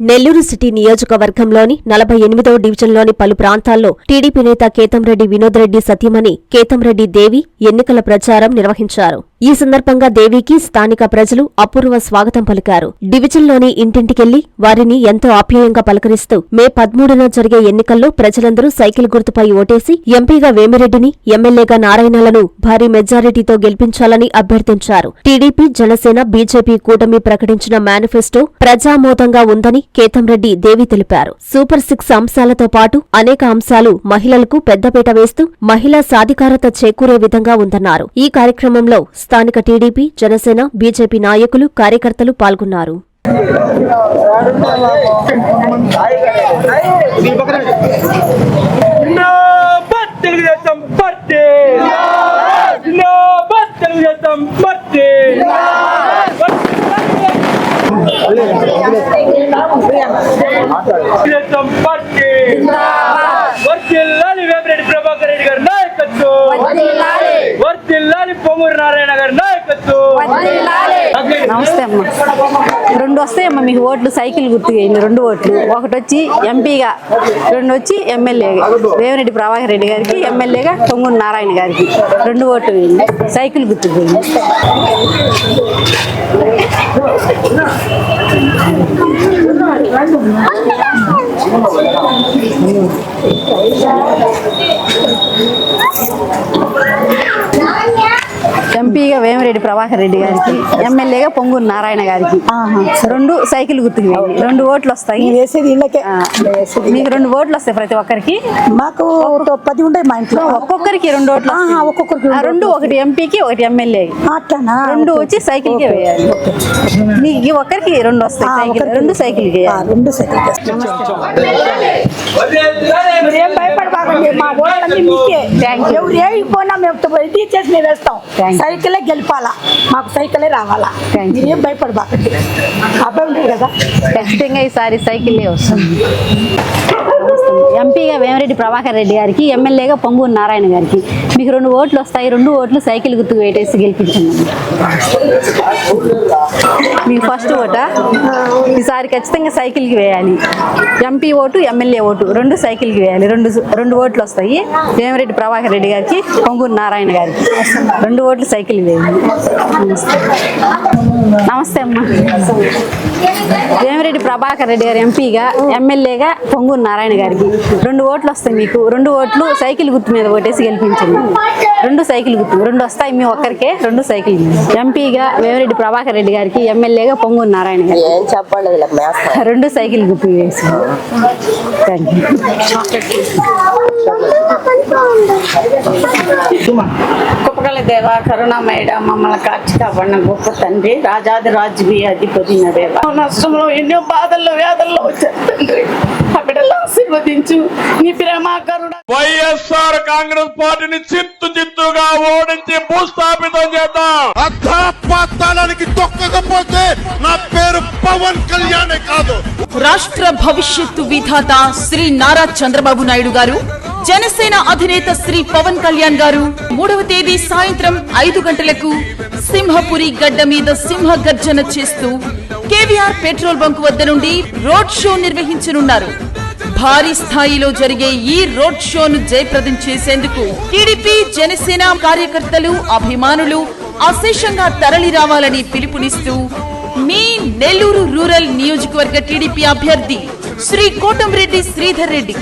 Nellore city నియోజకవర్గంలోని నలభై ఎనిమిదవ డివిజన్లోని పలు ప్రాంతాల్లో టీడీపీ నేత కేతంరెడ్డి వినోద్ రెడ్డి సతీమణి కేతంరెడ్డి దేవి ఎన్నికల ప్రచారం నిర్వహించారు. ఈ సందర్భంగా దేవికి స్థానిక ప్రజలు అపూర్వ స్వాగతం పలికారు. డివిజన్లోని ఇంటింటికెళ్ళి వారిని ఎంతో ఆప్యాయంగా పలకరిస్తూ మే పదమూడున జరిగే ఎన్నికల్లో ప్రజలందరూ సైకిల్ గుర్తుపై ఓటేసి ఎంపీగా వేమిరెడ్డిని ఎమ్మెల్యేగా నారాయణలను భారీ మెజారిటీతో గెలిపించాలని అభ్యర్థించారు. టీడీపీ జనసేన బీజేపీ కూటమి ప్రకటించిన మేనిఫెస్టో ప్రజామోదంగా ఉందని కేతంరెడ్డి దేవి తెలిపారు. సూపర్ సిక్స్ అంశాలతో పాటు అనేక అంశాలు మహిళలకు పెద్దపీట వేస్తూ మహిళా సాధికారత చేకూరే విధంగా ఉందన్నారు. ఈ కార్యక్రమంలో స్థానిక టీడీపీ జనసేన బీజేపీ నాయకులు కార్యకర్తలు పాల్గొన్నారు. జిందాబాద్ వర్తిల్లాలి పొంగూరు నారాయణ గారి నాయకత్వం నమస్తే అమ్మ రెండు వస్తాయమ్మా మీకు ఓట్లు సైకిల్ గుర్తు వేయండి రెండు ఓట్లు ఒకటి వచ్చి ఎంపీగా రెండు వచ్చి ఎమ్మెల్యేగా వేమిరెడ్డి ప్రభాకర్ రెడ్డి గారికి ఎమ్మెల్యేగా పొంగూరు నారాయణ గారికి రెండు ఓట్లు వేయండి సైకిల్ గుర్తు వేయండి ఎంపీగా వేమిరెడ్డి ప్రభాకర్ రెడ్డి గారికి ఎమ్మెల్యేగా పొంగూరు నారాయణ గారికి. రెండు సైకిల్ గుర్తుకు రెండు ఓట్లు వస్తాయి. మీకు రెండు ఓట్లు వస్తాయి ప్రతి ఒక్కరికి. మాకు పది ఉంటాయి మా ఇంట్లో. ఒక్కొక్కరికి రెండు ఓట్లు ఒక్కొక్కరికి ఆ, రెండు ఒకటి ఎంపీకి ఒకటి ఎమ్మెల్యేకి అట్లానా? రెండు వచ్చి సైకిల్కి వేయాలి. మీకు ఈ ఒక్కరికి రెండు వస్తాయి సైకిల్. రెండు సైకిల్ రెండు సైకిల్ ఓట్లన్నీ మీకే. ఎవరు ఏమి పోయినా మేము రెడీ చేసి మేము వేస్తాం. సైకిలే గెలిపాలా? మాకు సైకిలే రావాలా. మీరేం భయపడబాకండి. అబ్బాయి ఉంటాడు కదా? ఖచ్చితంగా ఈసారి సైకిల్లే వస్తుంది. ఎంపీగా వేమరెడ్డి ప్రభాకర్ రెడ్డి గారికి ఎమ్మెల్యేగా పొంగూరు నారాయణ గారికి. మీకు రెండు ఓట్లు వస్తాయి రెండు ఓట్లు సైకిల్ గుర్తుకు వేటేసి గెలిపించండి. మీకు ఫస్ట్ ఓటా? ఈసారి ఖచ్చితంగా సైకిల్కి వేయాలి. ఎంపీ ఓటు ఎమ్మెల్యే ఓటు రెండు సైకిల్కి వేయాలి. రెండు రెండు ఓట్లు వస్తాయి వేమరెడ్డి ప్రభాకర్ రెడ్డి గారికి పొంగూరు నారాయణ గారికి. రెండు ఓట్లు సైకిల్ వేయాలి. నమస్తే. నమస్తే అమ్మా. ప్రభాకర్ రెడ్డి గారు ఎంపీగా ఎమ్మెల్యేగా పొంగూరు నారాయణ గారికి. రెండు ఓట్లు వస్తాయి మీకు. రెండు ఓట్లు సైకిల్ గుర్తు మీద ఓటేసి గెలిపించండి. రెండు సైకిల్ గుర్తు రెండు వస్తాయి మీ ఒక్కరికే రెండు సైకిల్ ఎంపీగా వేమిరెడ్డి ప్రభాకర్ రెడ్డి గారికి ఎమ్మెల్యేగా పొంగూరు నారాయణ గారికి. ఏం చెప్పండి రెండు సైకిల్ గుర్తు వేసి థ్యాంక్ యూ దేవ కరుణామయుడ మమ్మల్ని కాచి కాపాడిన గొప్ప తండ్రి. రాజాది రాజువి అధిపతి దేవ. నష్టంలో ఎన్నో బాధల్లో వేదల్లో వచ్చారు తండ్రి ఆ బిడ్డలు ఆశీర్వదించు? నీ ప్రేమ కరుణ. వైఎస్ఆర్ కాంగ్రెస్ పార్టీని చిత్తు చిత్తుగా ఓడించి భూస్థాపితం చేద్దాం. అధాపాతాళానికి తొక్కకపోతే నా పేరు పవన్ కళ్యాణే కాదు. రాష్ట్ర భవిష్యత్తు విధాత శ్రీ నారా చంద్రబాబు నాయుడు గారు జనసేన అధినేత శ్రీ పవన్ కళ్యాణ్ గారు మూడవ తేదీ సాయంత్రం ఐదు గంటలకు సింహపురి గడ్డ మీద సింహ గర్జన చేస్తూ కేవీఆర్ పెట్రోల్ బంక్ వద్ద నుండి రోడ్ షో నిర్వహించనున్నారు. భారీ స్థాయిలో జరిగే ఈ రోడ్ షోను జయప్రదం చేసేందుకు టీడీపీ జనసేన కార్యకర్తలు అభిమానులు అశేషంగా తరలి రావాలని పిలుపునిస్తూ మీ నెల్లూరు రూరల్ నియోజకవర్గ టీడీపీ అభ్యర్థి శ్రీ కోటంరెడ్డి శ్రీధర్ రెడ్డి.